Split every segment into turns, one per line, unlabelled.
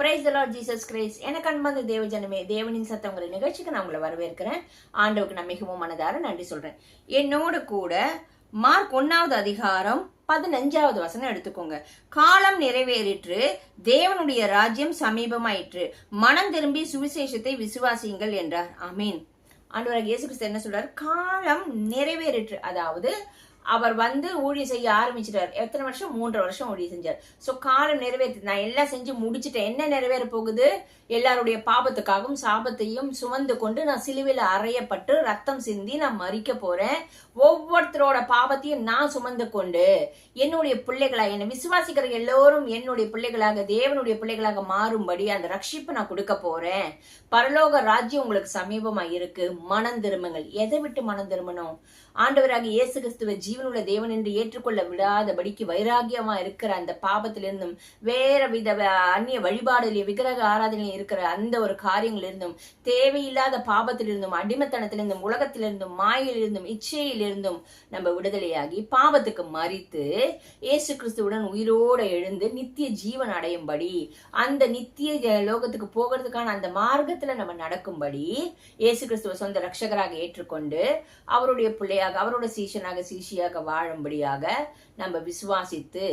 Price Lord Jesus Christ எனக்கு அன்பார்ந்த தேவ ஜனமே தேவனின் சத்தங்கிற நிகழ்ச்சிக்கு நான் உங்களை வரவேற்கிறேன். ஆண்டவுக்கு நான் மிகவும் மனதார நன்றி சொல்றேன். என்னோடு கூட மார்க் ஒன்னாவது அதிகாரம் பதினஞ்சாவது வசனம் எடுத்துக்கோங்க. காலம் நிறைவேறிற்று தேவனுடைய ராஜ்யம் சமீபமாயிற்று. மனம் திரும்பி சுவிசேஷத்தை விசுவாசியுங்கள் என்றார். ஆமீன். ஆண்டவராக இயேசு கிறிஸ்து என்ன சொல்றார்? காலம் நிறைவேறிற்று. அதாவது அவர் வந்து ஊழியம் செய்ய ஆரம்பிச்சிட்டார். எத்தனை வருஷம்? மூன்று வருஷம் ஊழியம் செஞ்சார். சோ காலம் நிறைவேற்று நான் எல்லாம் செஞ்சு முடிச்சுட்டேன். என்ன நிறைவேற போகுது? எல்லாருடைய பாபத்துக்காகவும் சாபத்தையும் சுமந்து கொண்டு நான் சிலுவையில் அறையப்பட்டு ரத்தம் சிந்தி நான் மறிக்க போறேன். ஒவ்வொருத்தரோட பாவத்தையும் நான் சுமந்து கொண்டு என்னுடைய பிள்ளைகளா என்னை விசுவாசிக்கிற எல்லோரும் என்னுடைய பிள்ளைகளாக தேவனுடைய பிள்ளைகளாக மாறும்படி அந்த ரட்சிப்பு நான் கொடுக்க போறேன். பரலோக ராஜ்யம் உங்களுக்கு சமீபமா இருக்கு மனம் திரும்புங்கள் எதை விட்டு மனம் திரும்பணும் ஆண்டவராக இயேசு கிறிஸ்துவ ஜீவனுள்ள தேவன் என்று ஏற்றுக்கொள்ள விடாதபடிக்கு வைராகியமா இருக்கிற அந்த பாபத்திலிருந்தும் வேற வித அந்நிய வழிபாடுல விக்கிரக ஆராதனையிலும் இருக்கிற அந்த ஒரு காரியங்களிலிருந்தும் தேவையில்லாத பாபத்திலிருந்தும் அடிமத்தனத்திலிருந்தும் உலகத்திலிருந்தும் மாயிலிருந்தும் இச்சையிலிருந்தும் நம்ம விடுதலையாகி பாவத்துக்கு மறித்து இயேசு கிறிஸ்துவுடன் உயிரோடு எழுந்து நித்திய ஜீவன் அடையும்படி அந்த நித்திய லோகத்துக்கு போகிறதுக்கான அந்த மார்க்கத்துல நம்ம நடக்கும்படி இயேசு கிறிஸ்துவ சொந்த ரட்சகராக ஏற்றுக்கொண்டு அவருடைய பிள்ளையாக அவரோட சீசனாக சீஷனாக மகிழ்ச்சியாக வாழும்படியாக நம்ம விசுவாசித்து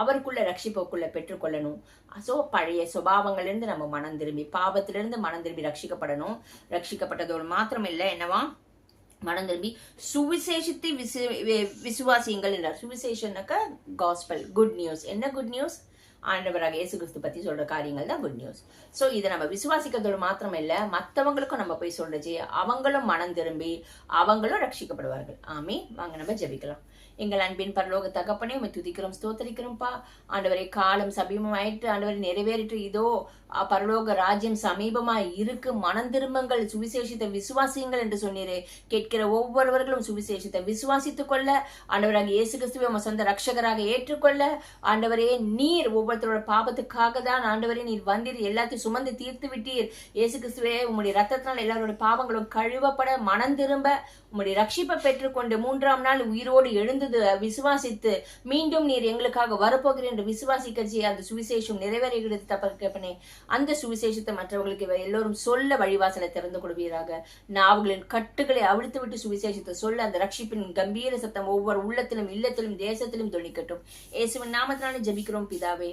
அவருக்குள்ள ரட்சிப்புக்குள்ள பெற்றுக்கொள்ளணும். சோ பழைய சுபாவங்கள்லேருந்து நம்ம மனம் திரும்பி பாவத்திலிருந்து மனம் திரும்பி ரட்சிக்கப்படணும். ரட்சிக்கப்பட்டதோடு மாத்திரம் இல்லை என்னவா? மனம் திரும்பி சுவிசேஷத்தை விசு விசுவாசியங்கள் விசுவாசியுங்கள் என்றார். சுவிசேஷனாக்க காஸ்பல் குட் நியூஸ் என்ன குட் நியூஸ் ஆண்டவராக இயேசு கிறிஸ்து பத்தி சொல்ற காரியங்கள் தான் குட் நியூஸ் சோ இதை நம்ம விசுவாசிக்கிறதோடு மாத்திரம் இல்ல மத்தவங்களுக்கும் நம்ம போய் சொல்றச்சு அவங்களும் மனம் திரும்பி அவங்களும் ரட்சிக்கப்படுவார்கள். ஆமே வாங்க நம்ம ஜெபிக்கலாம். எங்கள் அன்பின் பரலோக தகப்பனே உம்மை துதிக்கிறோம் ஸ்தோத்தரிக்கிறோம்ப்பா ஆண்டவரை காலம் சமீபமாயிட்டு ஆண்டவரை நிறைவேறிட்டு இதோ பரலோக ராஜ்யம் சமீபமா இருக்கு. மனம் திரும்பங்கள் சுவிசேஷத்தை விசுவாசியுங்கள் என்று சொன்னீரே. கேட்கிற ஒவ்வொருவர்களும் சுவிசேஷத்தை விசுவாசித்துக் கொள்ள. ஆண்டவராக இயேசு கிறிஸ்துவை உம சொந்த ரட்சகராக ஏற்றுக்கொள்ள. ஆண்டவரே நீர் ஒவ்வொரு குடும்பத்தோட பாவத்துக்காக தான் ஆண்டவரே நீர் வந்தீர். எல்லாத்தையும் சுமந்து தீர்த்து விட்டீர். இயேசு கிறிஸ்துவே உங்களுடைய ரத்தத்தினால் எல்லாரோட பாவங்களும் கழுவப்பட மனம் திரும்ப உம்முடைய ரட்சிப்பை பெற்றுக்கொண்டு மூன்றாம் நாள் உயிரோடு எழுந்தது. விசுவாசித்து மீண்டும் நீர் எங்களுக்காக வரப்போகிறேன் என்று விசுவாசிக்கச்சி அந்த சுவிசேஷம் நிறைவேறுகிறது தப்பனே அந்த சுவிசேஷத்தை மற்றவர்களுக்கு எல்லோரும் சொல்ல வழிவாசலை திறந்து கொடுவீராக நாவுகளின் கட்டுகளை அவிழ்த்து விட்டு சுவிசேஷத்தை சொல்ல அந்த ரட்சிப்பின் கம்பீர சத்தம் ஒவ்வொரு உள்ளத்திலும் இல்லத்திலும் தேசத்திலும் துணிக்கட்டும் இயேசுவின் நாமத்தினால ஜெபிக்கிறோம் பிதாவே.